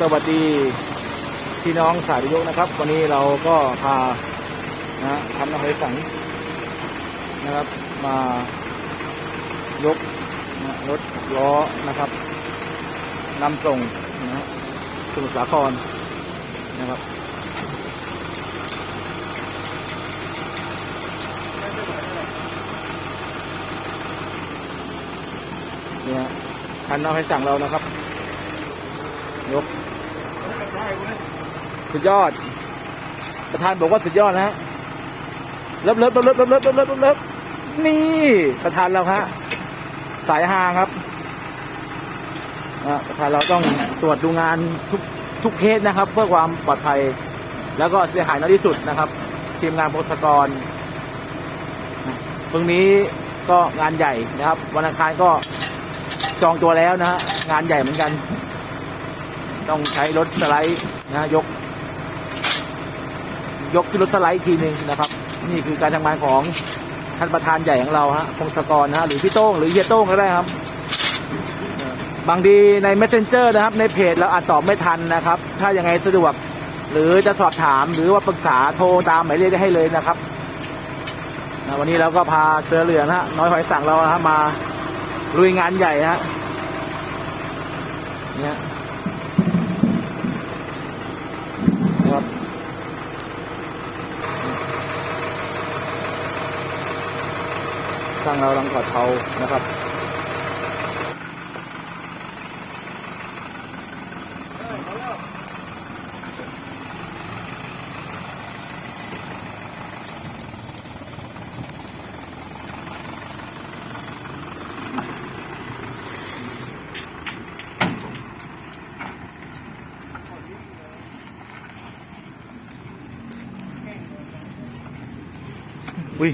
สวัสดีพี่น้องสายยกนะครับ วันนี้เราก็พานะทำน้ำหอยสังนะครับ มายกนะรถล้อนะครับนำส่งนะฮะสมุทรสาครนะครับเนี่ยคันน้ำหอยสังเรานะครับ ยกสุดยอด ประธานบอกว่าสุดยอดนะฮะเลิฟเลิฟเลิฟเลิฟเลิฟเลิฟเลิฟเลิฟเลิฟนี่ประธานเราฮะสายฮาครับนะประธานเราต้องตรวจดูงานทุกทุกเคสนะครับ เพื่อความปลอดภัย แล้วก็เสียหายน้อยที่สุดนะครับ ทีมงานโพสกรพรุ่งนี้ก็งานใหญ่นะครับ วันอังคารก็จองตัวแล้วนะฮะงานใหญ่เหมือนกัน ต้องใช้รถสไลด์นะยก ยกขึ้นรถสไลด์ทีหนึ่งนะครับ นี่คือการทำงานของท่านประธานใหญ่ของเราฮะพงศกรนะฮะหรือพี่โต้งหรือเฮียโต้งก็ได้ครับ บางทีใน messenger นะครับ ในเพจเราอาจตอบไม่ทันนะครับ ถ้ายังไงสะดวก หรือจะสอบถามหรือว่าปรึกษาโทรตามหมายเลขได้ให้เลยนะครับนะวันนี้เราก็พาเสือเหลืองฮะน้อยหอยสั่งเราฮะมาลุยงานใหญ่ฮะเนี่ยนะครับ สร้างเราลังกอดเทานะครับอุ้ย